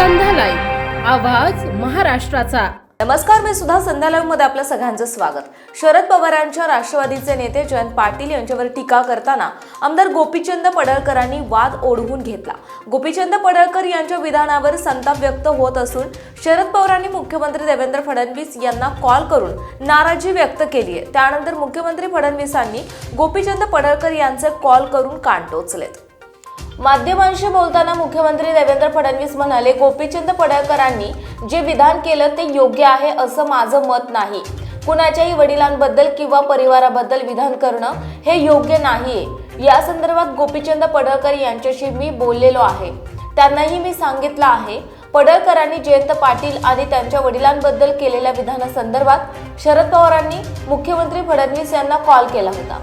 आवाज महाराष्ट्राचा. नमस्कार मी सुद्धा संध्या मध्ये आपलं सगळ्यांचं स्वागत. शरद पवारांच्या राष्ट्रवादीचे नेते जयंत पाटील यांच्यावर टीका करताना आमदार गोपीचंद पडळकरांनी वाद ओढवून घेतला. गोपीचंद पडळकर यांच्या विधानावर संताप व्यक्त होत असून शरद पवारांनी मुख्यमंत्री देवेंद्र फडणवीस यांना कॉल करून नाराजी व्यक्त केली आहे. त्यानंतर मुख्यमंत्री फडणवीसांनी गोपीचंद पडळकर यांचे कॉल करून कान टोचलेत. माध्यमांशी बोलताना मुख्यमंत्री देवेंद्र फडणवीस म्हणाले गोपीचंद पडळकरांनी जे विधान केलं ते योग्य आहे असं माझं मत नाही. कुणाच्याही वडिलांबद्दल किंवा परिवाराबद्दल विधान करणं हे योग्य नाहीये. या संदर्भात गोपीचंद पडळकर यांच्याशी मी बोललेलो आहे. त्यांनाही मी सांगितलं आहे पडळकरांनी जयंत पाटील आणि त्यांच्या वडिलांबद्दल केलेल्या विधानासंदर्भात शरद पवारांनी मुख्यमंत्री फडणवीस यांना कॉल केला होता.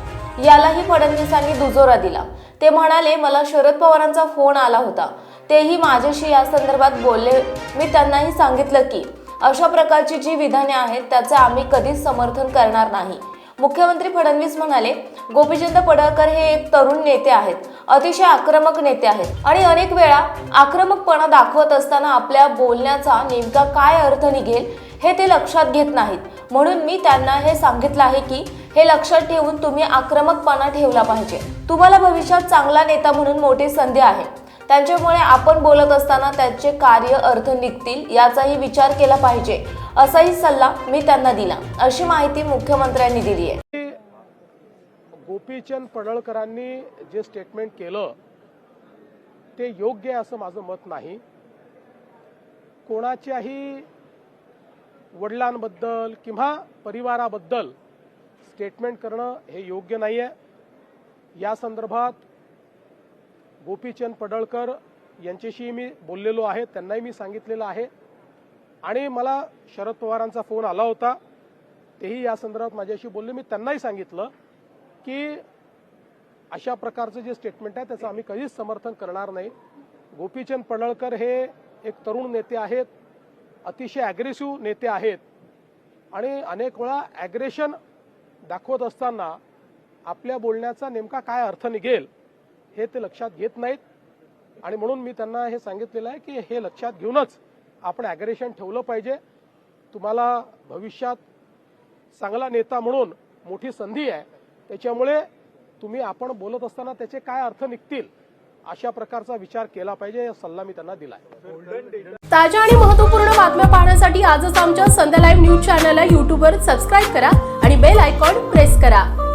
यालाही फडणवीसांनी दुजोरा दिला. ते म्हणाले मला शरद पवारांचा फोन आला होता. तेही माझ्याशी या संदर्भात बोलले. मी त्यांनाही सांगितलं की अशा प्रकारची जी विधाने आहेत त्याचे आम्ही कधीच समर्थन करणार नाही. मुख्यमंत्री फडणवीस म्हणाले गोपीचंद पडळकर हे एक तरुण नेते आहेत. अतिशय आक्रमक नेते आहेत. आणि अनेक वेळा आक्रमकपणा दाखवत असताना आपल्या बोलण्याचा नेमका काय अर्थ निघेल हे ते लक्षात घेत नाहीत. म्हणून मी त्यांना हे सांगितलं आहे की हे लक्षात ठेवून तुम्ही आक्रमकपणा ठेवला पाहिजे. तुम्हाला भविष्यात चांगला नेता म्हणून मोठी संधी आहे. त्यांच्यामुळे आपण बोलत असताना त्यांचे कार्य अर्थ निघतील याचाही विचार केला पाहिजे. असाही सल्ला मी त्यांना दिला. अशी माहिती मुख्यमंत्र्यांनी दिली आहे. गोपीचंद पडळकरांनी जे स्टेटमेंट केलं ते योग्य आहे असं माझं मत नाही. कोणाच्याही वडिलांबद्दल किंवा परिवाराबद्दल स्टेटमेंट करणं हे योग्य नाही आहे या संदर्भात गोपीचंद पडळकर यांच्याशी मी बोललेलो आहे त्यांनाही मी सांगितलेलं आहे. आणि मला शरद पवारांचा फोन आला होता तेही या संदर्भात माझ्याशी बोलले. मी त्यांनाही सांगितलं की अशा प्रकारचं जे स्टेटमेंट आहे त्याचं आम्ही कधीच समर्थन करणार नाही. गोपीचंद पडळकर हे एक तरुण नेते आहेत अतिशय ॲग्रेसिव्ह नेते आहेत. आणि अनेक वेळा ॲग्रेशन दाखवत असताना आपल्या बोलण्याचा नेमका काय अर्थ निघेल? हे ते लक्षात घेत नाहीत. आणि म्हणून मी त्यांना हे सांगितलेलं आहे की हे लक्षात घेऊनच आपण ॲग्रेशन ठेवलं पाहिजे. तुम्हाला भविष्यात चांगला नेता म्हणून मोठी संधी आहे. त्याच्यामुळे तुम्ही आपण बोलत असताना त्याचे काय अर्थ निघतील अशा प्रकारचा विचार केला पाहिजे सल्ला मी त्यांना दिलाय. ताज्या आणि महत्त्वपूर्ण बातम्या पाहण्यासाठी आजच आमच्या संध्या लाईव्ह न्यूज चॅनलला यूट्यूबवर सबस्क्राईब करा आणि बेल आयकॉन प्रेस करा.